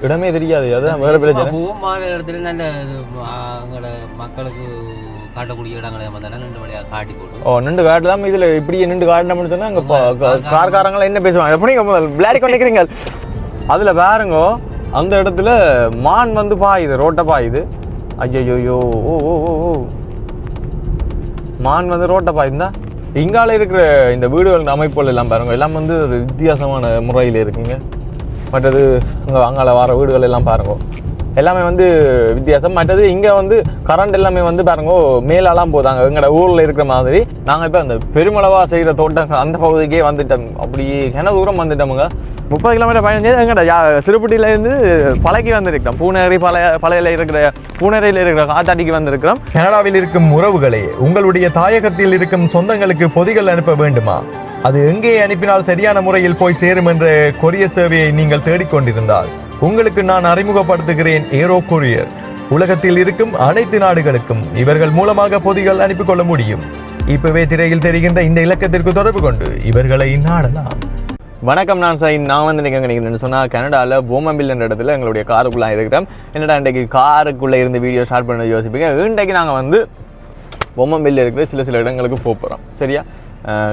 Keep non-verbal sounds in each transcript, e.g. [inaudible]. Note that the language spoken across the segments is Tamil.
இடம் தெரியல. தெரியாது அதுதான் வேற பிரச்சனை. போகும் மாநில இடத்துல நல்ல எங்களோட மக்களுக்கு காட்டக்கூடிய இடங்களை வந்தாலும் ரெண்டு வழியாக காட்டி போட்டு ஓ நின்று காட்டலாம் இதுல இப்படியே நின்று காட்டணும்னு சொன்னா அங்க கார்காரங்களாம் என்ன பேசுவாங்க? எப்படி முதல் விளையாடி கொண்டிருக்கிறீங்க? அதுல பாருங்க அந்த இடத்துல மான் வந்து பாயுது ரோட்டை பாயுது. ஐயோ ஓ ஓ ஓ ஓ. மான் வந்து ரோட்டை பாயுந்தா இங்கால இருக்கிற இந்த வீடுகளின் அமைப்புகள் எல்லாம் பாருங்க. எல்லாம் வந்து ஒரு வித்தியாசமான முறையில் இருக்குங்க. மற்றது அங்கே அங்கால வர வீடுகள் எல்லாம் பாருங்க. எல்லாமே வந்து வித்தியாசம். மற்றது இங்கே வந்து கரண்ட் எல்லாமே வந்து பாருங்க மேலெல்லாம் போதாங்க. எங்களோட ஊரில் இருக்கிற மாதிரி. நாங்கள் இப்போ அந்த பெருமளவாக செய்கிற தோட்டம் அந்த பகுதிக்கே வந்துட்டோம். அப்படி என்ன தூரம் வந்துட்டோமுங்க. முப்பது கிலோமீட்டர் பயணம் செய்து எங்கட யா சிறுபட்டியிலேருந்து பழகி வந்திருக்கிறோம். பூனேரி பழைய பழையில இருக்கிற பூனேரியில் இருக்கிற காத்தாடிக்கு வந்திருக்கிறோம். கனடாவில் இருக்கும் உறவுகளே உங்களுடைய தாயகத்தில் இருக்கும் சொந்தங்களுக்கு பொதிகள் அனுப்ப வேண்டுமா? அது எங்கே அனுப்பினால் சரியான முறையில் போய் சேரும் என்ற கொரிய சேவையை நீங்கள் தேடிக்கொண்டிருந்தால். உங்களுக்கு நான் அறிமுகப்படுத்துகிறேன் ஏரோ கொரியர். உலகத்தில் இருக்கும் அனைத்து நாடுகளுக்கும் இவர்கள் மூலமாக பொதிகள் அனுப்பிக் கொள்ள முடியும். இப்பவே திரையில் தெரிகின்ற இந்த இலக்கத்திற்கு தொடர்பு கொண்டு இவர்களை நாடலாம். வணக்கம் நான் சார் நான் வந்து நீங்கள் நினைக்கிறேன்னு சொன்னால் கனடாவில் போமம்பில் என்ற இடத்துல எங்களுடைய காருக்குள்ளே இருக்கிறேன் என்னடா இன்றைக்கு காருக்குள்ளே இருந்து வீடியோ ஸ்டார்ட் பண்ண யோசிப்பீங்க? இன்றைக்கு நாங்கள் வந்து பொம்மம்பில் இருக்கிற சில சில இடங்களுக்கு போக போகிறோம் சரியா?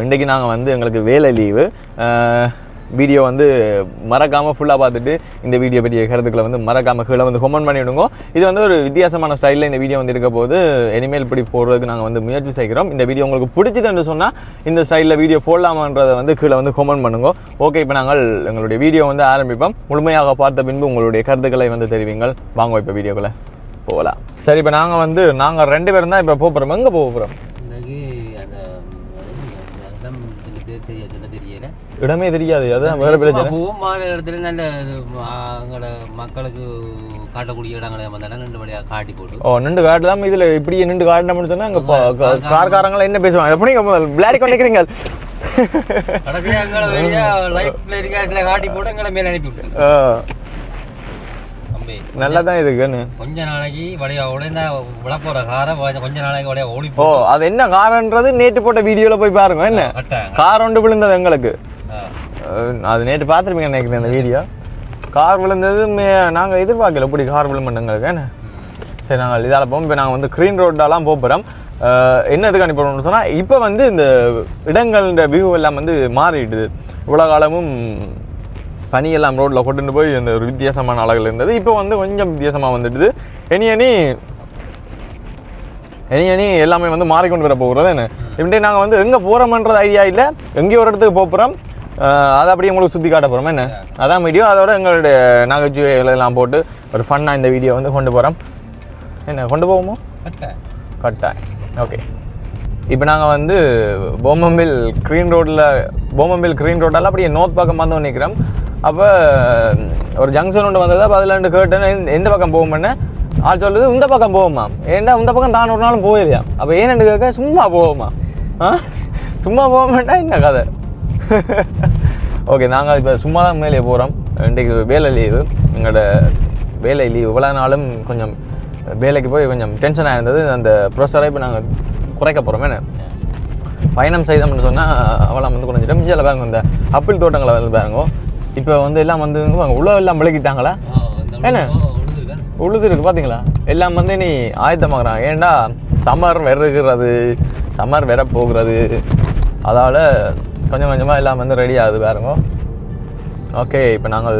இன்றைக்கு நாங்கள் வந்து எங்களுக்கு வேலை லீவு வீடியோ வந்து மறக்காமல் ஃபுல்லாக பார்த்துட்டு இந்த வீடியோ பெரிய கருத்துக்களை வந்து மறக்காமல் கீழே வந்து கமெண்ட் பண்ணிவிடுங்க. இது வந்து ஒரு வித்தியாசமான ஸ்டைலில் இந்த வீடியோ வந்து இருக்க போது இனிமேல் இப்படி போடுறதுக்கு நாங்கள் வந்து முயற்சி செய்கிறோம். இந்த வீடியோ உங்களுக்கு பிடிச்சதுன்னு சொன்னால் இந்த ஸ்டைலில் வீடியோ போடலாமான்றதை வந்து கீழே வந்து கொமெண்ட் பண்ணுங்க. ஓகே இப்போ நாங்கள் எங்களுடைய வீடியோ வந்து ஆரம்பிப்போம். முழுமையாக பார்த்த பின்பு உங்களுடைய கருத்துக்களை வந்து தெரிவிங்கள். வாங்க இப்போ வீடியோக்குள்ளே போகலாம். சரி இப்போ நாங்கள் வந்து நாங்கள் ரெண்டு பேரும் தான் இப்போ போக போகிறோம் எங்கே போக போகிறோம் இடமே தெரியாது. அதுதான் வேறு பிரச்சனை. மாநில இடத்துல நல்ல எங்களோட மக்களுக்கு காட்டக்கூடிய இடங்களை வந்தாலும் ரெண்டு வழியாக காட்டி போட்டு. ஓ நின்று காட்டலாம்? இதுல இப்படியே நின்று காட்டணும்னு சொன்னா அங்க கார்காரங்களாம் என்ன பேசுவாங்க? எப்படி முதல் விளையாடி கொண்டிருக்கிறீங்க. நல்லா தான் இருக்குன்னு. கொஞ்ச நாளைக்கு வழியா உடைந்த விட போற காரை கொஞ்ச நாளைக்கு வழியா ஓடி ஓ அது என்ன காரன்றது நேற்று போட்ட வீடியோல போய் பாருங்க என்ன? கார் ஒன்று விழுந்தது எங்களுக்கு. அது நேற்று பார்த்துருப்பீங்க நினைக்கிறேன் அந்த வீடியோ. கார் விழுந்தது மே- நாங்க எதிர்பார்க்கல இப்படி கார் விழுமெண்டு எங்களுக்கு என்ன? சரி நாங்கள் இதால் போவோம். இப்போ நாங்கள் வந்து க்ரீன் ரோட்டெல்லாம் போகிறோம் என்னதுக்கு அனுப்பிடணும்னு சொன்னால் இப்போ வந்து இந்த இடங்கள வியூ எல்லாம் வந்து மாறிடுது. இவ்வளோ காலமும் பனியெல்லாம் ரோட்டில் கொண்டுட்டு போய் அந்த ஒரு வித்தியாசமான அழகில் இருந்தது. இப்போ வந்து கொஞ்சம் வித்தியாசமாக வந்துடுது. இனி இனி இனி இனி எல்லாமே வந்து மாறிக்கொண்டு வர போகிறது என்ன? இப்படி நாங்கள் வந்து எங்கே போகிறோம்ன்றது ஐடியா இல்லை. எங்கேயோ ஒரு இடத்துக்கு போக போகிறோம் அதை அப்படியே உங்களுக்கு சுற்றி காட்ட போகிறோம் என்ன? அதான் வீடியோ அதோட எங்களுடைய நகைச்சுவைகள் எல்லாம் போட்டு ஒரு ஃபன்னாக இந்த வீடியோ வந்து கொண்டு போகிறோம் என்ன கொண்டு போவோமோ? கட்ட கட்டாய் ஓகே இப்போ நாங்கள் வந்து போமம்பில் க்ரீன் ரோட்டில் போமம்பில் க்ரீன் ரோட்டால் அப்படியே நோர்த் பக்கம் வந்து நிற்கிறோம் அப்போ ஒரு ஜங்ஷன் ஒன்று வந்தது. அப்போ அதில் ரெண்டு கேட்டேன் எந்த- பக்கம் போவோம்னு ஆள் சொல்லுது இந்த பக்கம் போவோமா? ஏன்டா இந்த பக்கம் தான் ஒரு நாளும் போயிலையா அப்போ ஏன்னு கேட்க சும்மா போவோமா? ஆ? சும்மா போக மாட்டா என்ன கதை? [laughs] ஓகே நாங்கள் இப்போ சும்மா தான் மேலே போகிறோம் இன்றைக்கு வேலை லீவு. எங்களோட வேலை லீவு. இவ்வளோ நாளும் கொஞ்சம் வேலைக்கு போய் கொஞ்சம் டென்ஷனாக இருந்தது. அந்த ப்ரொசரை இப்போ நாங்கள் குறைக்க போகிறோம் என்ன? பயணம் செய்தோம்னு சொன்னால் அவளை வந்து கொஞ்சம் மிஞ்சால் பாருங்க. இந்த அப்பிள் தோட்டங்களை வந்து பாருங்க. இப்போ வந்து எல்லாம் வந்து உழவு உள்ள எல்லாம் விளக்கிட்டாங்களா என்ன? உழுது இருக்கு பார்த்தீங்களா எல்லாம் வந்து நீ ஆயத்தமாகறாங்க. ஏன்டா சம்மர் வருகிறது சம்மர் வர போகிறது அதால் கொஞ்சம் கொஞ்சமாக எல்லாம் வந்து ரெடி ஆகுது பாருங்க. ஓகே இப்போ நாங்கள்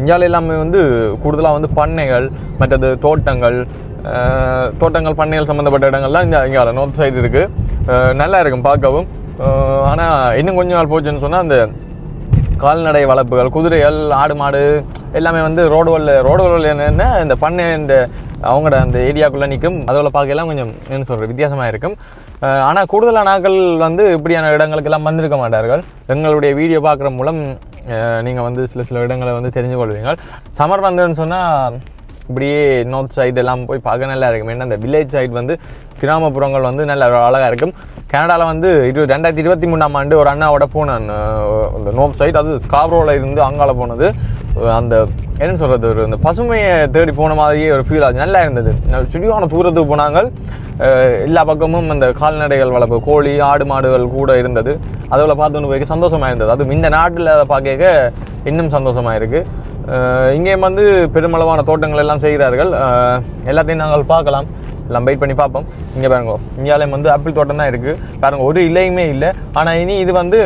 இந்தியாவில் எல்லாமே வந்து கூடுதலாக வந்து பண்ணைகள் மற்றது தோட்டங்கள் தோட்டங்கள் பண்ணைகள் சம்மந்தப்பட்ட இடங்கள்லாம் இந்த இங்கே நோர்த் சைடு இருக்குது நல்லா இருக்கும் பார்க்கவும். ஆனால் இன்னும் கொஞ்ச நாள் போச்சுன்னு சொன்னால் அந்த கால்நடை வளர்ப்புகள் குதிரைகள் ஆடு மாடு எல்லாமே வந்து ரோடுவல்ல ரோடுவல்ல என்னென்ன இந்த பண்ணை இந்த அவங்களோட அந்த ஏரியாக்குள்ளே நிற்கும் அதோட பார்க்கலாம் கொஞ்சம் என்ன சொல்கிறது வித்தியாசமாக இருக்கும். ஆனால் கூடுதலான நாட்கள் வந்து இப்படியான இடங்களுக்கெல்லாம் வந்திருக்க மாட்டார்கள். எங்களுடைய வீடியோ பார்க்குற மூலம் நீங்கள் வந்து சில சில இடங்களை வந்து தெரிஞ்சு கொள்வீங்க சமர் வந்ததுன்னு சொன்னால் இப்படியே நார்த் சைடு எல்லாம் போய் பார்க்க நல்லா இருக்கும். ஏன்னா அந்த வில்லேஜ் சைடு வந்து கிராமப்புறங்கள் வந்து நல்ல அழகாக இருக்கும். கனடாவில் வந்து இரு ரெண்டாயிரத்தி இருபத்தி மூணாம் ஆண்டு ஒரு அண்ணாவோட போனேன் அந்த இந்த நார்த் சைடு அது ஸ்காப்ரோவில் இருந்து அங்கால போனது. அந்த என்ன சொல்கிறது ஒரு இந்த பசுமையை தேடி போன மாதிரியே ஒரு ஃபீல் ஆகுது நல்லா இருந்தது. சுடியான தூரத்துக்கு போனாங்க. எல்லா பக்கமும் அந்த கால்நடைகள் வளர்ப்பு கோழி ஆடு மாடுகள் கூட இருந்தது. அதில் பார்த்தோன்னு போய் சந்தோஷமாக இருந்தது. அதுவும் இந்த நாட்டில் அதை பார்க்க இன்னும் சந்தோஷமாக இருக்குது இங்கேயும் வந்து பெருமளவான தோட்டங்கள் எல்லாம் செய்கிறார்கள். எல்லாத்தையும் நாங்கள் பார்க்கலாம். எல்லாம் வெயிட் பண்ணி பார்ப்போம். இங்கே பாருங்க இந்தியாவிலையும் வந்து ஆப்பிள் தோட்டம் தான் இருக்குது பாருங்க ஒரு இலையுமே இல்லை. ஆனால் இனி இது வந்து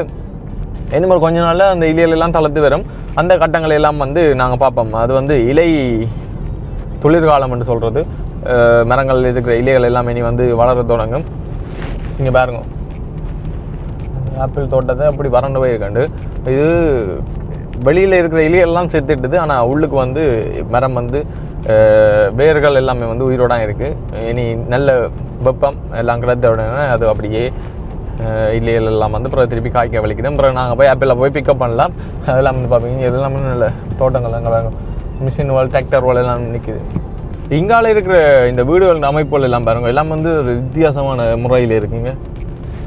இன்னும் கொஞ்ச நாளில் அந்த இலையிலெல்லாம் தளர்த்து வரும். அந்த கட்டங்களை எல்லாம் வந்து நாங்கள் பார்ப்போம். அது வந்து இலை துளிர்காலம் என்று சொல்கிறது மரங்கள் இருக்கிற இலைகள் எல்லாம் இனி வந்து வளர தொடங்கும். இங்கே பாருங்க. ஆப்பிள் தோட்டத்தை அப்படி வறண்டு போயிருக்காண்டு. இது வெளியில் இருக்கிற இலையெல்லாம் செத்துட்டுது. ஆனால் உள்ளுக்கு வந்து மரம் வந்து வேர்கள் எல்லாமே வந்து உயிரோட இருக்குது இனி நல்ல வெப்பம் எல்லாம் கிடைத்த உடனே அது அப்படியே அஹ், எல்லாம் வந்து அப்புறம் திருப்பி காய்க்க வலிக்குது அப்புறம் நாங்கள் போய் ஆப்பிளில் போய் பிக்கப் பண்ணலாம். அதெல்லாம் வந்து பார்ப்பீங்க இதெல்லாம் நல்ல தோட்டங்கள் அங்கே மிஷின் வால் டிராக்டர் வால் எல்லாம் நிற்குது இங்கால இருக்கிற இந்த வீடுகள் அமைப்புகள் எல்லாம் பாருங்க. எல்லாம் வந்து ஒரு வித்தியாசமான முறையில் இருக்குங்க.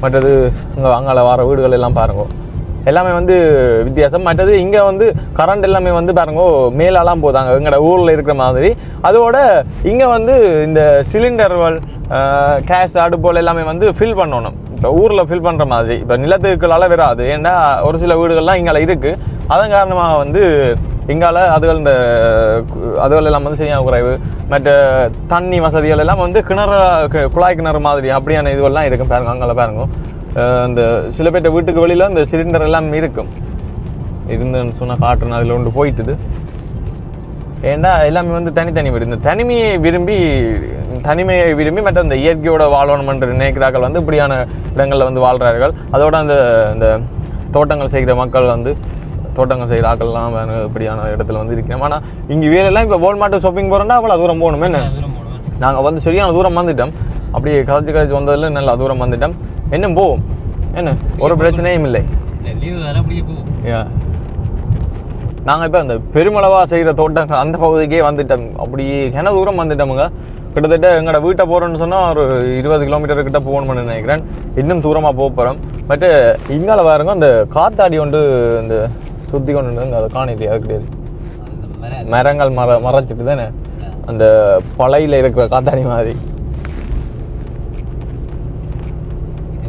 மற்றது இங்கே அங்கால வர வீடுகள் எல்லாம் பாருங்க. எல்லாமே வந்து வித்தியாசம். மற்றது இங்கே வந்து கரண்ட் எல்லாமே வந்து பாருங்க மேலெல்லாம் போதாங்க. எங்களோட ஊரில் இருக்கிற மாதிரி. அதோட இங்கே வந்து இந்த சிலிண்டர்கள் கேஸ் அடுப்போல் எல்லாமே வந்து ஃபில் பண்ணணும். இப்போ ஊரில் ஃபில் பண்ணுற மாதிரி. இப்போ நிலத்துக்களால் வராது. ஏன்னா ஒரு சில வீடுகள்லாம் இங்கே இருக்குது அதன் காரணமாக வந்து இங்கால அதுகள் இந்த அதுகள் எல்லாம் வந்து செய்ய குறைவு. மற்ற தண்ணி வசதிகள் எல்லாம் வந்து கிணறு குழாய் கிணறு மாதிரி அப்படியான இதுவெல்லாம் இருக்கும் பாருங்க அங்கே பாருங்க. அந்த சில பேர்ட்ட வீட்டுக்கு வெளியில் அந்த சிலிண்டர் எல்லாம் இருக்கும். இருந்துன்னு சொன்னால் காட்டுறேன் அதில் ஒன்று போயிட்டுது. ஏன்டா எல்லாமே வந்து தனித்தனி வீடு. இந்த தனிமையை விரும்பி தனிமையை விரும்பி மற்ற இந்த இயற்கையோட வாழணும் என்று நினைக்கிறார்கள் வந்து இப்படியான இடங்களில் வந்து வாழ்கிறார்கள் அதோட அந்த இந்த தோட்டங்கள் செய்கிற மக்கள் வந்து தோட்டங்கள் செய்கிற ஆக்கள்லாம் இப்படியான இடத்துல வந்து இருக்கிறோம் ஆனால் இங்கே வேறெல்லாம் இப்போ வால்மார்ட் ஷாப்பிங் போகிறோம்னா அவ்வளோ தூரம் போகணுமே நாங்கள் வந்து சரியான தூரம் வந்துட்டோம். அப்படியே கதைச்சு கதைச்சு வந்ததில் நல்ல தூரம் வந்துட்டோம். என்ன போவோம் என்ன? ஒரு பிரச்சனையும் இல்லை. நாங்கள் இப்போ அந்த பெருமளவாக செய்கிற தோட்டங்கள் அந்த பகுதிக்கே வந்துட்டோம். அப்படி என்ன தூரம் வந்துட்டோமுங்க. கிட்டத்தட்ட எங்களோட வீட்டை போகிறோன்னு சொன்னால் ஒரு இருபது கிலோமீட்டர் கிட்ட போகணும்னு நினைக்கிறேன். இன்னும் தூரமாக போக போகிறோம் பட்டு இங்கால பாருங்க அந்த காத்தாடி கொண்டு இந்த சுற்றி கொண்டு அதை காணிட்டு அது கிடையாது மரங்கள் மர மறைச்சிட்டு தானே? அந்த பழையில் இருக்கிற காத்தாடி மாதிரி.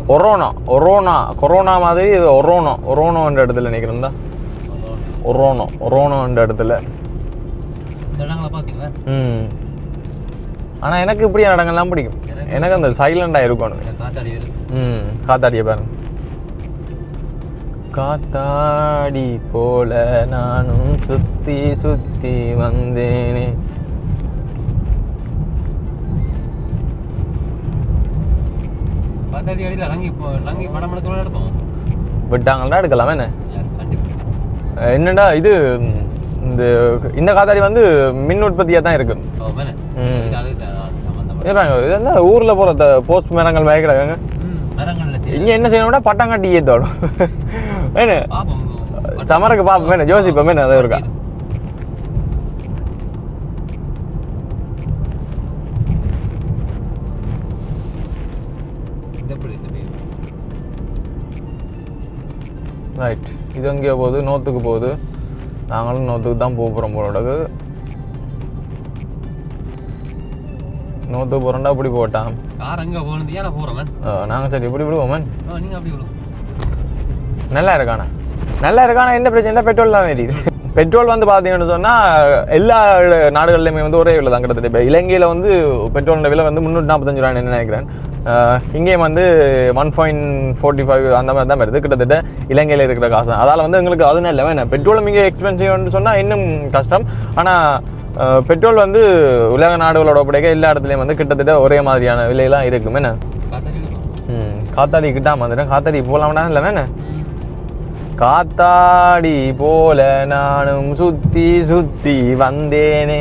ஒரோனா ஒரோனா கொரோனா மாதிரி இது ஒரோனோ ஒரோனோன்ற இடத்துல நினைக்கிறேன் தான். ஒரோனோ ஒரோனோன்ற இடத்துல. ம். ஆனால் எனக்கு இப்படியான இடங்கள்லாம் பிடிக்கும். எனக்கு அந்த சைலண்டாக இருக்கணும் ம் காத்தாடியை பாருங்க. காத்தாடி போல நானும் சுத்தி சுத்தி வந்தேனே. காத்தாடி அடியில் இறங்கி போ இறங்கி படம் எடுக்கணும் எடுத்தோம் விட்டாங்கன்னா எடுக்கலாம் என்ன என்னடா இது? இந்த இந்த காத்தாடி வந்து மின் உற்பத்தியாக தான் இருக்கு. ஓ மேலே ம். அது சம்மந்தம் ஏன் பாருங்க, இது என்ன ஊரில் போகிற போஸ்ட் மரங்கள் மயக்கிறாங்க? இங்கே என்ன செய்யணும்னா பட்டாங்காட்டி ஏற்றோடும் என்ன [laughs] சமருக்கு பார்ப்போம் என்ன யோசிப்போம். என்ன அது இருக்கா ரைட் இது எங்கேயோ போகுது நோத்துக்கு போகுது. நாங்களும் நோத்துக்கு தான் போக போகிறோம் போலோடக்கு நோத்துக்கு போகிறோம்டா இப்படி போட்டான். கார் அங்கே போகணும் ஏன் போகிறவன் நாங்கள் சரி இப்படி விடுவோம் நீங்கள் அப்படி விழும் நல்லா இருக்கானா? நல்லா இருக்கானா? என்ன பிரச்சனை? பெட்ரோல் தான் எரியுது பெட்ரோல் வந்து பார்த்தீங்கன்னு சொன்னால் எல்லா நாடுகள்லையுமே வந்து ஒரே விலை தான் கிட்டத்தட்ட. இப்போ இலங்கையில் வந்து பெட்ரோலோட விலை வந்து முந்நூற்றி நாற்பத்தஞ்சு ரூபான்னு நினைக்கிறேன்? இங்கேயும் வந்து ஒன் பாயிண்ட் ஃபோர்ட்டி ஃபைவ் அந்த மாதிரி தான் வருது. கிட்டத்தட்ட இலங்கையில் இருக்கிற காசு அதால் வந்து எங்களுக்கு அது நல்ல வேணும். பெட்ரோலும் இங்கே எக்ஸ்பென்சிவ்னு சொன்னால் இன்னும் கஷ்டம். ஆனால் பெட்ரோல் வந்து உலக நாடுகளோட ஒப்படைக்க எல்லா இடத்துலையும் வந்து கிட்டத்தட்ட ஒரே மாதிரியான விலையெல்லாம் இருக்கும். என்ன? காத்தாடி இருக்கும் ம் காத்தாடி கிட்டாம வந்துட்டேன் காத்தாடி போகலாம்டா இல்லை வேணே? காத்தாடி போல நானும் சுத்தி சுத்தி வந்தேனே.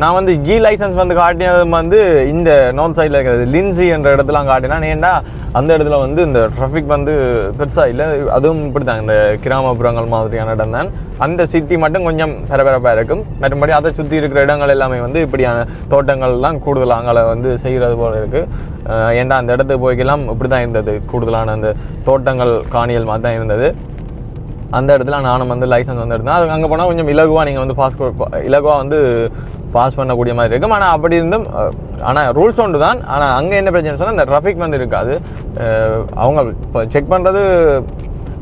நான் வந்து ஜி லைசன்ஸ் வந்து காட்டினது வந்து இந்த நார்த் சைடில் இருக்கிறது லின்சி என்ற இடத்துலாம் காட்டினேன். ஏன்டா அந்த இடத்துல வந்து இந்த ட்ராஃபிக் வந்து பெருசாக இல்லை அதுவும் இப்படி தான் இந்த கிராமப்புறங்கள் மாதிரியான இடம் தான். அந்த சிட்டி மட்டும் கொஞ்சம் பரபரப்பாக இருக்கும். மற்றபடி அதை சுற்றி இருக்கிற இடங்கள் எல்லாமே வந்து இப்படியான தோட்டங்கள்லாம் கூடுதலாக அங்கே வந்து செய்கிறது போல இருக்குது ஏன்டா அந்த இடத்துக்கு போய்க்கெல்லாம் இப்படி தான் இருந்தது. கூடுதலான அந்த தோட்டங்கள் காணியல் மாதிரி தான் இருந்தது. அந்த இடத்துல நானும் வந்து லைசன்ஸ் வந்து எடுத்தேன் அது அங்கே போனால் கொஞ்சம் இலகுவாக நீங்கள் வந்து பாஸ் இலகுவாக வந்து பாஸ் பண்ணக்கூடிய மாதிரி இருக்கும். ஆனால் அப்படி இருந்தும் ஆனால் ரூல்ஸ் ஒன்று தான். ஆனால் அங்கே என்ன பிரச்சனை சொன்னால் அந்த ட்ராஃபிக் வந்து இருக்காது. அவங்க இப்போ செக் பண்ணுறது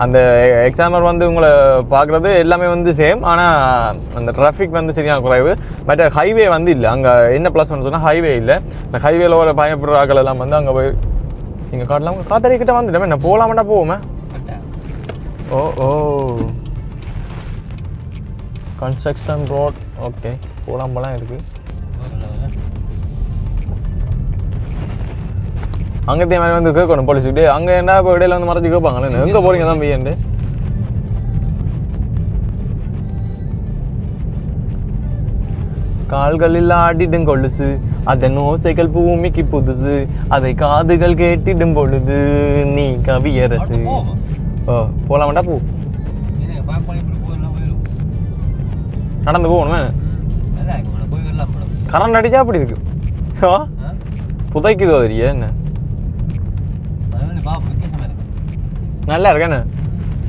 அந்த எக்ஸாமர் வந்து உங்களை பார்க்குறது எல்லாமே வந்து சேம் ஆனால் அந்த டிராஃபிக் வந்து சரியான குறைவு. பட் ஹைவே வந்து இல்லை. அங்கே என்ன ப்ளஸ் ஒன்று சொன்னால் ஹைவே இல்லை. இந்த ஹைவேல ஒரு பயப்படுற ஆக்கள் எல்லாம் வந்து அங்கே போய் நீங்கள் காட்டலாம். காத்தாடி கிட்ட வந்துட்டோமே. என்ன போகலாமாட்டா போவோமே. Oh oh construction road okay போலாம் இருக்கு. அங்கே தே மாதிரி வந்து கேட்கணும் போலீஸ்கிட்டே அங்கே என்ன இப்போ இடையில வந்து மறைச்சு கேட்பாங்களே எங்கே போகிறீங்க தான் பையன்ட்டு கால்களில் ஆடிடும் கொலுசு. அதன் ஓசைகள் பூமிக்கு புதுசு. அதை காதுகள் கேட்டிடும் பொழுது நீ கவியரசு. ஓ போலாமாண்டா பூ? நடந்து போகணுமே? கரண்ட் அடிச்சா அப்படி இருக்கு. புதைக்குதோ தெரிய என்ன? நல்லா இருக்கு என்ன?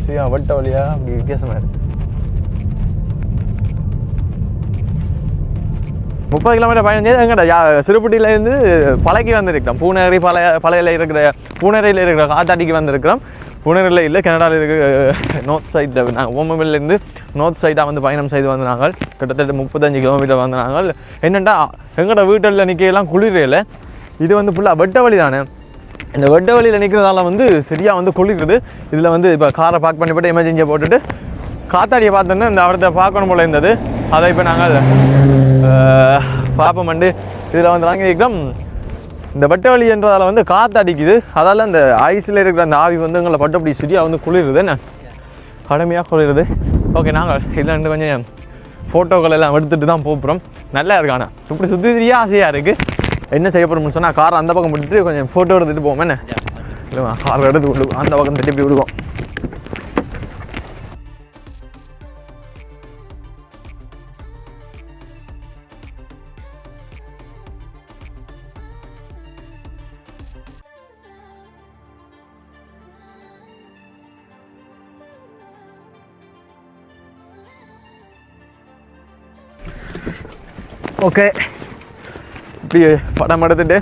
சரியா வட்ட வழியா அப்படி வித்தியாசமா இருக்கு. முப்பது கிலோமீட்டர் பயணம் செய்து எங்கடா சிறுபட்டியிலேருந்து பழகி வந்திருக்கிறோம். பூனேரி பழைய பழையில இருக்கிற பூனேரியில் இருக்கிற காத்தாடிக்கு வந்திருக்கிறோம். பூனேரியில் இல்லை கனடாவில் இருக்க நார்த் சைட் நாங்கள் ஓமமில்லேருந்து நார்த் சைடாக வந்து பயணம் செய்து வந்து நாங்கள் கிட்டத்தட்ட முப்பத்தஞ்சு கிலோமீட்டர் வந்து நாங்கள் என்னென்னா எங்களோட வீட்டில் நிற்கலாம் குளிரையில் இது வந்து ஃபுல்லாக வெட்ட வழி தானே? இந்த வெட்ட வழியில் நிற்கிறதால வந்து சரியாக வந்து குளிருது. இதில் வந்து இப்போ காரை பார்க் பண்ணி போட்டு எமர்ஜென்சியை போட்டுட்டு காத்தாடியை பார்த்தோன்னா இந்த அவரத்தை பார்க்கணும் போல இருந்தது. அதை இப்போ நாங்கள் பார்ப்போம் வந்து. இதில் வந்து நாங்கள் இந்த வெட்ட வழி என்றதால் வந்து காற்று அடிக்குது. அதால் அந்த ஐஸில் இருக்கிற அந்த ஆவி வந்து எங்களை பட்டு அப்படி சரியாக வந்து குளிருது. என்ன? கடுமையாக குளிருது. ஓகே நாங்கள் இதில் ரெண்டு கொஞ்சம் ஃபோட்டோக்கள் எல்லாம் எடுத்துகிட்டு தான் போகிறோம் நல்லா இருக்காண்ணா இப்படி சுற்றி ஆசையாக இருக்குது என்ன செய்ய போகிறோம்னு சொன்னால் காரை அந்த பக்கம் விட்டுட்டு கொஞ்சம் ஃபோட்டோ எடுத்துகிட்டு போவோம். என்ன? இல்லைம்மா காரை எடுத்து விடுவோம் அந்த பக்கம் திருப்பி விடுவோம். ஓகே இப்படி படம் எடுத்துட்டு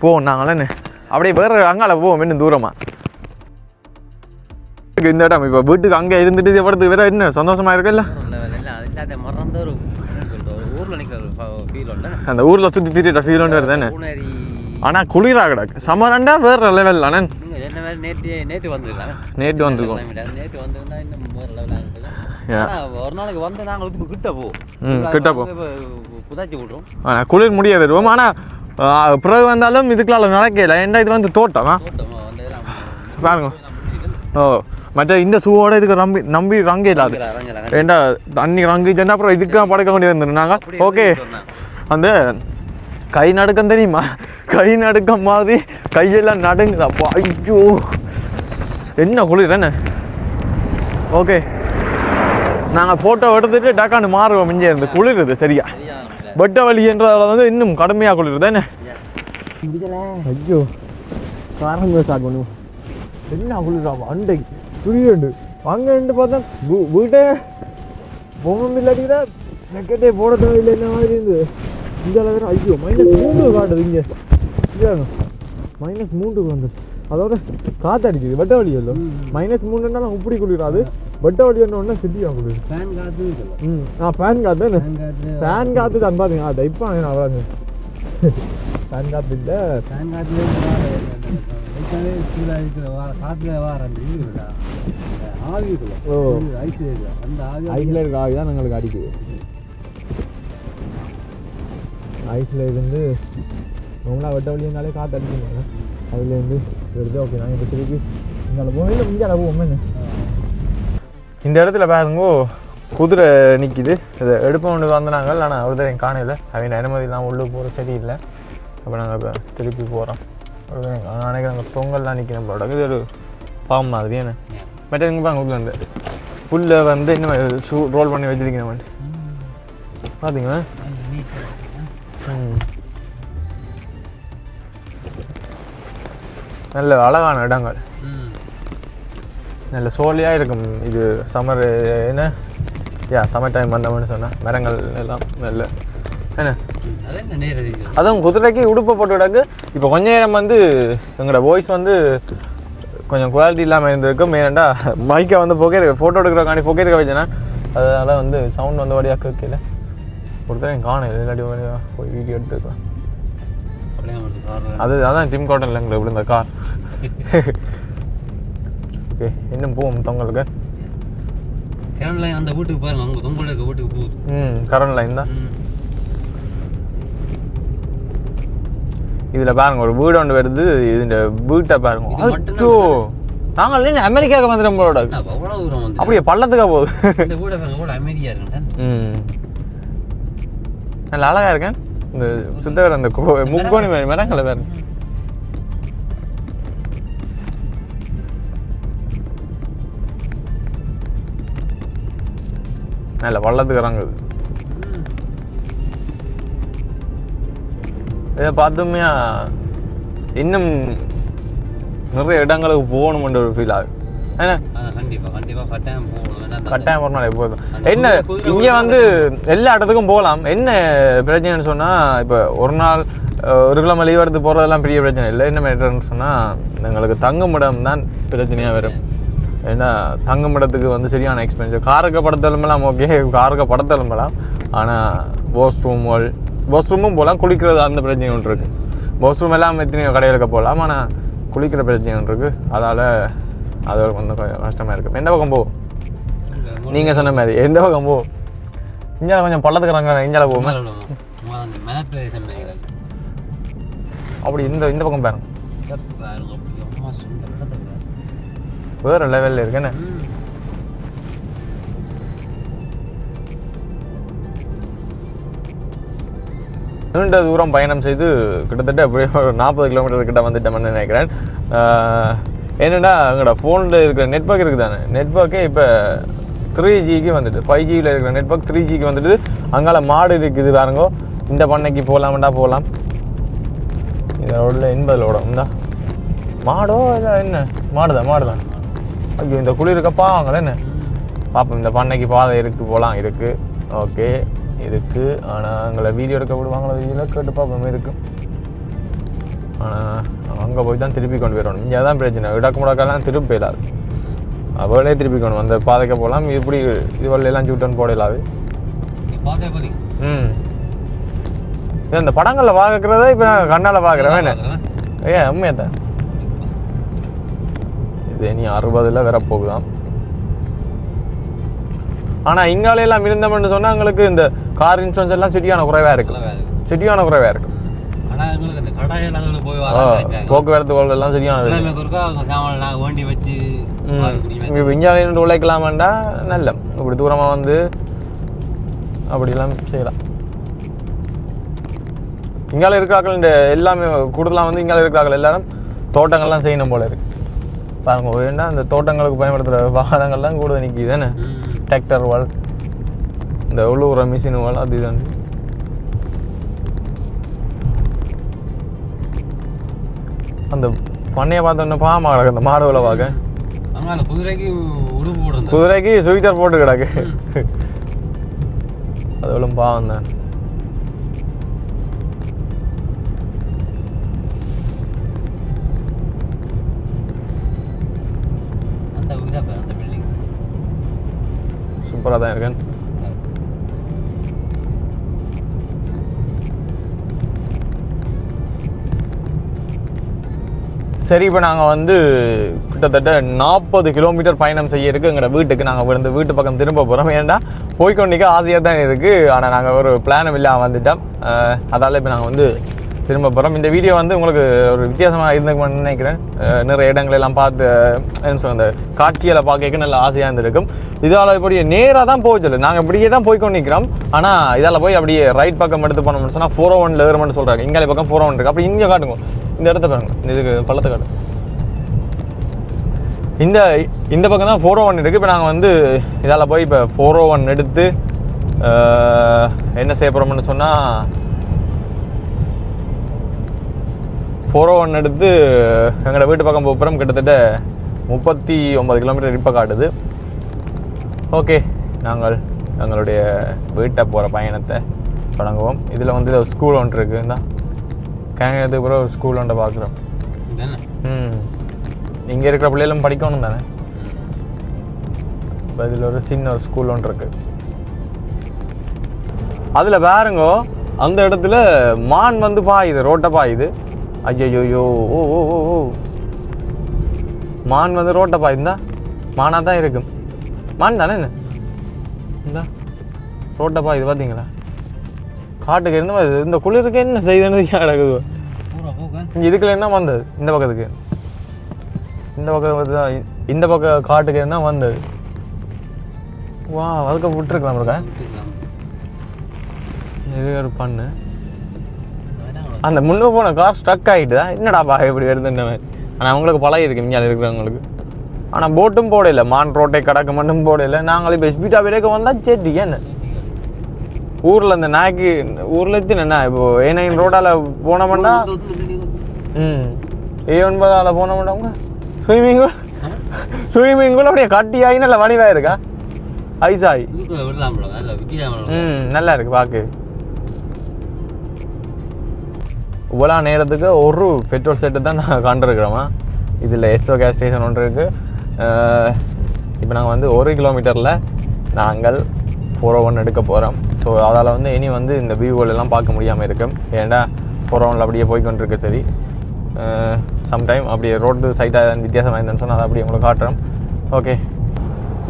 போவோம் நாங்களே என்ன அப்படியே வேற அங்கால போவோம் இன்னும் தூரமா இந்த இடம் இப்போ வீட்டுக்கு அங்கே இருந்துட்டு படத்துக்கு வேற என்ன சந்தோஷமா இருக்குல்ல அந்த ஊர்ல சுத்தி திரிட்ட ஃபீல் ஒன்று வருது என்ன பூனேரி ஆனா குளிரா கிடக்கு சம்மரண்டா வேற லெவல் அண்ணன் நேற்று நேற்று வந்திருக்காங்க நேற்று வந்திருக்கோம் நேற்று வந்திருந்தா இன்னும் ஒரு நாளைக்கு வந்து நாங்கள் கிட்ட போவோம் ம், கிட்ட போ. புதாச்சி விட்றோம் குளிர் முடிய வருவோம் ஆனா ஆ, பிறகு வந்தாலும் இதுக்குள்ள நடக்கல. ஏன்டா இது வந்து தோட்டமா [laughs] பாருங்க. ஓ மற்ற இந்த ஷூவோட இதுக்கு நம்பி நம்பி ரங்க இல்லாது. ஏண்டா தண்ணி ரங்கிச்சேன்னா அப்புறம் இதுக்கு படுக்க வேண்டி வந்துருந்தாங்க அப்படி ஓகே. சொன்னா. அந்த கை நடுக்கம் தெரியுமா? கை நடுக்கம் மாதிரி கையெல்லாம் நடுங்குதாப்பா ஐயோ. என்ன குளிர் என்ன? ஓகே. நாங்கள் ஃபோட்டோ எடுத்துட்டு டக்கான்னு மாறுவோம் மிஞ்சே இருந்து. குளிருது சரியா. பட்ட வெட்ட வலின்றதால வந்து இன்னும் கடுமையாக குளிருது என்ன? ஐயோ. காரணம் சார் பண்ணுவோம் என்ன குளிரா? அண்டை புரியுண்டு அங்கே ரெண்டு பார்த்தா வீட்டே பொம்மை இல்லாட்டிக்கிட்டா நெக்கட்டே போட தேவையில்லை என்ன மாதிரி இருந்து? இந்த அளவு ஐயோ மைனஸ் மூன்று காட்டுது இங்கே. இங்கே மைனஸ் மூன்று வந்து அதோட காற்று அடிக்குது வெட்ட வலி இல்லை. மைனஸ் மூணுன்னா இப்படி குளிராது வெட்ட வலி என்ன சிட்டியாக குளிர் ஃபேன் இருக்குல்ல. ம் ஆ ஃபேன் காற்று ஃபேன் காற்று தான். பாருங்க. அது இப்போ நான் வராங்க. ஃபேன் காற்று இல்லை. ஃபேன் கீழே இருக்கிற வார அந்த இது இருக்குடா அந்த ஆவி இருக்குல்ல. ஓ. ஐஸ் இருக்குல்ல அந்த ஆவி ஐஸில் இருக்க ஆவி தான் எங்களுக்கு அடிக்குது. ஐஸில் இருந்து நம்மளா வெட்ட வழியிருந்தாலே காற்று அடிச்சுருந்தாங்க அதுலேருந்து வருது ஓகே நாங்கள் இப்போ திருப்பி இந்த போவோம் இல்லை இங்கே போவோம் என்ன? இந்த இடத்துல பாருங்கோ குதிரை நிற்கிது இதை எடுப்போம் கொண்டு வந்தாங்க ஆனால் ஒரு தடவை காணையில். அவங்க அனுமதி இல்லாமல் உள்ளே போகிற சரி இல்லை. அப்போ நாங்கள் இப்போ திருப்பி போகிறோம் ஒரு தடவை நான் நினைக்கிறேன் அங்கே பொங்கல்லாம் நிற்கிறேன் போட இது ஒரு பாம் மாதிரி. என்ன? மற்ற எங்கே பாங்க உள்ள வந்து. புல்லை வந்து இன்னும் ஷூ ரோல் பண்ணி வச்சுருக்கேன் வந்து பார்த்தீங்களா நல்ல அழகான இடங்கள். நல்ல சோலியாக இருக்கும். இது சம்மர் என்ன? யா சம்மர் டைம் வந்தோம்னு சொன்னால் மரங்கள் எல்லாம் நல்ல என்ன? அதுவும் குதிரைக்கு உடுப்பை போட்டு கிடக்கு இப்போ கொஞ்ச நேரம் வந்து எங்களோட வாய்ஸ் வந்து கொஞ்சம் குவாலிட்டி இல்லாமல் இருந்திருக்கு மெயினாண்டா மைக்கை வந்து புகை ஃபோட்டோ எடுக்கிறக்காண்டி புகை இருக்க வச்சேன்னா அதனால வந்து சவுண்ட் வந்து வழியாக கேட்கல. ஒருத்தர் காணும் இல்லாட்டி போய் வீடியோ கார் அது அதான் டிம் காட்டன்ல எங்களுக்கு விழுந்த கார் ஓகே [laughs] இன்னும் போவோம் தொங்கலுக்கு. கேரளா அந்த வீட்டுக்கு பாருங்க அவங்க தொங்கல் இருக்க வீட்டுக்கு போகுது. ம் கரண்ட் லைன் தான். இதில் பாருங்க ஒரு வீடு ஒன்று வருது இந்த வீட்டை பாருங்க. அச்சோ! நாங்கள் இல்லைன்னு அமெரிக்காவுக்கு வந்துடும் நம்மளோட அப்படியே பள்ளத்துக்கா போகுது. இந்த வீட அமைதியா இருக்கேன் ம். நல்ல அழகா இருக்கேன். இந்த சித்தகர் அந்த கோ- முக்கோணி மாதிரி மரங்களை பாருங்க நல்ல பள்ளத்துக்கு இறங்குது இதை. பார்த்தோம்யா இன்னும் நிறைய இடங்களுக்கு போகணுமென்ற ஒரு ஃபீல் ஆகுது. என்ன ஆ, கண்டிப்பா கண்டிப்பா கட்டாயம் போகணும். கட்டாயம் ஒரு நாள் அந்த என்ன இங்க வந்து எல்லா இடத்துக்கும் போகலாம். என்ன பிரச்சனைன்னு சொன்னா இப்போ ஒரு நாள் ஒரு கிழமை லீவ் எடுத்து போறதெல்லாம் பெரிய பிரச்சனை இல்லை. என்ன மேட்டர்னு சொன்னா எங்களுக்கு தங்குமிடம் தான் பிரச்சனையா வரும். ஏன்னா தங்குமிடத்துக்கு வந்து சரியான எக்ஸ்பென்சிவ் காருக்கு படத்தெலும்பெல்லாம் ஓகே காருக்கு படத்தெலும்பலாம் ஆனால் வாஷ் ரூம்கள் வாஷ் ரூமும் போகலாம். குளிக்கிறது அந்த பிரச்சனை ஒன்று இருக்குது வாஷ் ரூம் எல்லாம் எத்தனையோ கடைகளுக்கு போகலாம். ஆனால் குளிக்கிற பிரச்சனை ஒன்று இருக்குது அதால் அது கொஞ்சம் கஷ்டமாக இருக்குது எந்த பக்கம் போ? இந்த நீங்க சொன்ன மாதிரி. எந்த பக்கம் போ? இந்தியாவில் கொஞ்சம் போகுமா. சும்மா அந்த மேப்பில் நினைக்கிறேன் அப்படி இந்த இந்த பக்கம் பாருங்க. வேற லெவலில் இருக்கு என்ன? ம். நீண்ட தூரம் பயணம் செய்து கிட்டத்தட்ட அப்படியே ஒரு நாற்பது கிலோமீட்டர் கிட்ட வந்துட்டோம்னு நினைக்கிறேன். என்னென்னா என்னடா ஃபோனில் இருக்கிற நெட்ஒர்க் இருக்குது தானே நெட்ஒர்க்கே இப்போ த்ரீ ஜிக்கு வந்துட்டு ஃபைவ் ஜியில் இருக்கிற நெட்ஒர்க் த்ரீ ஜிக்கு வந்துட்டு அங்கால மாடு இருக்குது பாருங்கோ. இந்த பண்ணைக்கு போகலாம்டா போகலாம் இதோட எண்பதில் ஓடும். இந்தா. மாடோ இல்லை என்ன? மாடுதான் மாடுதான். ஐயோ இந்த குளிருக்க பாவாங்களே என்ன? பார்ப்போம் இந்த பண்ணைக்கு பாதை இருக்கு போகலாம் இருக்குது ஓகே இருக்கு. ஆனால் எங்களை வீடியோ எடுக்க விடுவாங்களோ வீடியோ கேட்டு பார்ப்போம் இருக்கு. அங்கே போய் தான் திருப்பி கொண்டு போயிடணும். இங்கே தான் பிரச்சனை. இடக்கு முடக்கெல்லாம் திருப்பி போயிடாது. அவளே திருப்பி கொண்டு அந்த பாதைக்கு போகலாம். இப்படி இது எல்லாம் சூட்டன் போட இல்லாது இங்க பார்த்தே பாத்தீங்க. ம். இது அந்த படங்களில் பார்க்கறத இப்போ நான் கண்ணால் பார்க்குறேன் என்ன ஏ உண்மையத்தான் இது இனி அறுபதுல வர போகுதாம். ஆனா இங்கால எல்லாம் இருந்தோம்னு சொன்னா எங்களுக்கு இந்த கார் இன்சூரன்ஸ் எல்லாம் சிட்டியான குறைவா இருக்கு. சிட்டியான குறைவா இருக்கு. போக்குவரத்து எல்லாம் சரியான வேண்டி வச்சு ம். பால் குடி வச்சு. இப்ப இந்தியாவில இருந்து உழைக்கலாமாண்டா? நல்ல. இப்படி தூரமா வந்து அப்படிலாம் செய்யலாம். இங்கால இருக்கிறாக்கள் இந்த எல்லாமே கூடுதலாக வந்து இங்கால இருக்கிறாக்கள் எல்லாரும் தோட்டங்கள்லாம் செய்யணும் போல இருக்கு. பாருங்க வேண்டா அந்த தோட்டங்களுக்கு பயன்படுத்துகிற வாகனங்கள்லாம் கூட நிற்கிது தானே. டிராக்டர் வால் இந்த உழுவுற மிஷின் வால் அது இதுன்னு. அந்த பண்ணையை பார்த்தோன்னே பாமா கிடக்கு அந்த மாடு பார்க்க. குதிரைக்கு உடுப்பு போடுறது குதிரைக்கு ஸ்வீட்டர் போட்டு கிடக்கு. அது எவ்வளோ பாவம் தான். சூப்பராக தான் இருக்கேன். சரி இப்போ நாங்கள் வந்து கிட்டத்தட்ட நாற்பது கிலோமீட்டர் பயணம் செய்ய இருக்குது எங்களோட வீட்டுக்கு நாங்கள் விழுந்து வீட்டு பக்கம் திரும்ப போகிறோம் ஏன்டா போய்க்கொண்டிக்க ஆசையாக தான் இருக்குது ஆனால் நாங்கள் ஒரு பிளானும் இல்லாமல் வந்துட்டோம். அதால் இப்போ நாங்கள் வந்து திரும்ப போகிறோம் இந்த வீடியோ வந்து உங்களுக்கு ஒரு வித்தியாசமாக இருந்துக்குமான்னு நினைக்கிறேன். நிறைய இடங்களெல்லாம் பார்த்து என்ன சொல்ல அந்த காட்சிகளை பார்க்க நல்ல ஆசையாக இருந்திருக்கும். இதால் இப்படி நேராக தான் போக சொல்லு. நாங்கள் இப்படியே தான் போய் கொண்டிருக்கிறோம் ஆனால் இதால் போய் அப்படியே ரைட் பக்கம் எடுத்து போனோம்னு சொன்னால் ஃபோர் ஓ oh ஒன்ல ஏறுமென்னு சொல்கிறாங்க இங்கே பக்கம் ஃபோர் ஒன் oh இருக்குது அப்படி இங்கே காட்டுங்க. இந்த இடத்த பாருங்க. இதுக்கு பள்ளத்தை காட்டு. இந்த இந்த பக்கம் தான் ஃபோர் ஓ oh ஒன் இருக்குது இப்போ நாங்கள் வந்து இதால் போய் இப்போ ஃபோர் ஓ ஒன் எடுத்து என்ன செய்ய போகிறோம்னு சொன்னால் ஃபோர் ஒன் எடுத்து எங்களோட வீட்டு பக்கம் போகிறோம் கிட்டத்தட்ட முப்பத்தி ஒன்பது கிலோமீட்டர் இப்போ காட்டுது. ஓகே நாங்கள் எங்களுடைய வீட்டை போகிற பயணத்தை தொடங்குவோம். இதில் வந்து ஒரு ஸ்கூல் ஒன்று இருக்குது இந்த கேனத்துக்கு பிறகு ஒரு ஸ்கூல் ஒன்றை பார்க்குறோம். தானே ம். இங்கே இருக்கிற பிள்ளைகளும் படிக்கணும் தானே? இப்போ இதில் ஒரு சின்ன ஒரு ஸ்கூல் ஒன்று இருக்கு. அதில் பாருங்கோ அந்த இடத்துல மான் வந்து பாயுது ரோட்டை பாயுது. ஐயோ ஓ ஓ ஓ ஓ. மான் வந்து ரோட்டை பாயுந்தா மானாக தான் இருக்கும் மான் தானே என்ன இந்தா. ரோட்டை பாயுது பார்த்தீங்களா காட்டுக்கு என்ன? இந்த குளிருக்கு என்ன செய்யுதுன்னு கிடக்குது இதுக்குள்ள என்ன வந்தது? இந்த பக்கத்துக்கு. இந்த பக்கம் இந்த பக்கம் காட்டுக்கு என்ன வந்தது? வா அதுக்கு விட்டுருக்கலாம் இருக்கா இது ஒரு பண்ணு. அந்த முன்னுக்கு போன கார் ஸ்ட்ரக் ஆகிட்டுதா என்னடாப்பா இப்படி வருதுன்னு ஆனால் அவங்களுக்கு பழகி இருக்கு இங்கே இருக்கிறவங்களுக்கு. ஆனால் போட்டும் போடல. மான் ரோட்டை கடக்க மட்டும் போடல. நாங்கள் இப்போ ஸ்பீடாக விடைக்க வந்தால் சரி என்ன ஊரில் இந்த நாய்க்கு ஊரில் எத்தனை என்ன இப்போ ஏ நைன் ரோட்டால் போனோம்னா ம் ஏ ஒன்பதால் போனோம்னா அவங்க ஸ்விம்மிங் ஸ்விம்மிங் கூட அப்படியே கட்டியாகி நல்ல வடிவாக இருக்கா? ஐசாய் ம் நல்லா இருக்கு பாக்கு. இவ்வளோ நேரத்துக்கு ஒரு பெட்ரோல் செட்டு தான் நான் காண்டிருக்கிறோமா இதில் எஸ்ஓ கேஸ் ஸ்டேஷன் ஒன்று இருக்குது இப்போ நாங்கள் வந்து ஒரு கிலோமீட்டரில் நாங்கள் ஃபோர் ஒன் oh எடுக்க போகிறோம் ஸோ அதால் வந்து இனி வந்து இந்த வியூகள் எல்லாம் பார்க்க முடியாமல் இருக்கும் ஏன்டா ஃபோர் ஒனில் oh அப்படியே போய்கொண்டிருக்கு சரி. சம்டைம் அப்படியே ரோடு சைட்டாக வித்தியாசமாக இருந்தேன்னு சொன்னால் அதை அப்படியே உங்களுக்கு காட்டுறோம். ஓகே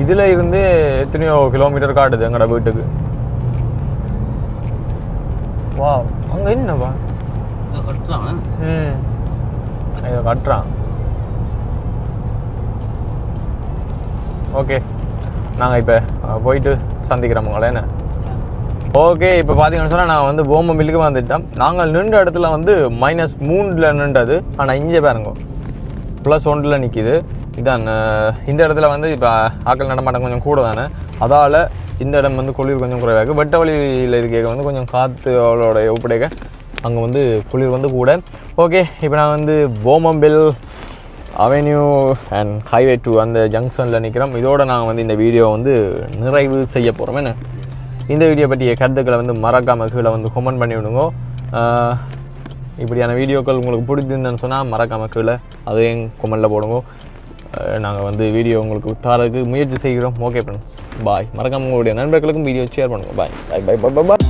இதில் இருந்து எத்தனையோ கிலோமீட்டர் காட்டுது எங்களோட வீட்டுக்கு? வா அங்கே என்னவா? ம். இதை கட்டுறான். ஓகே. நாங்கள் இப்போ போயிட்டு சந்திக்கிறோம் உங்களை என்ன? ஓகே இப்போ பார்த்தீங்கன்னு சொன்னால் நான் வந்து போம்ப மில்லுக்கு வந்துட்டோம் நாங்கள் நின்ற இடத்துல வந்து மைனஸ் மூணில் நின்றது. ஆனால் இங்கே பாருங்க. ப்ளஸ் ஒன்றில் நிற்கிது இதான் இந்த இடத்துல வந்து இப்போ ஆக்கள் நடமாட்டம் கொஞ்சம் கூட தானே. அதால் இந்த இடம் வந்து குளிர் கொஞ்சம் குறைவாக இருக்குது வெட்ட வழியில் இருக்க வந்து கொஞ்சம் காற்று அவளோட ஒப்படைக்க அங்கே வந்து குளிர் வந்து கூட. ஓகே இப்போ நான் வந்து போமம்பில் அவென்யூ அண்ட் ஹைவே டூ அந்த ஜங்ஷனில் நிற்கிறோம் இதோடு நாங்கள் வந்து இந்த வீடியோ வந்து நிறைவு செய்ய போகிறோம் என்ன? இந்த வீடியோ பற்றிய கருத்துக்களை வந்து மறக்காம கீழே வந்து கமெண்ட் பண்ணி விடுங்க. இப்படியான வீடியோக்கள் உங்களுக்கு பிடிச்சிருந்தேன்னு சொன்னால் மறக்காம கீழே அதையும் கமெண்டில் போடுங்க. நாங்கள் வந்து வீடியோ உங்களுக்கு தரதுக்கு முயற்சி செய்கிறோம். ஓகே ஃப்ரெண்ட்ஸ் பாய் மறக்காம உங்களுடைய நண்பர்களுக்கும் வீடியோ ஷேர் பண்ணுங்க. பாய் பாய் பாய் பாய் பாய்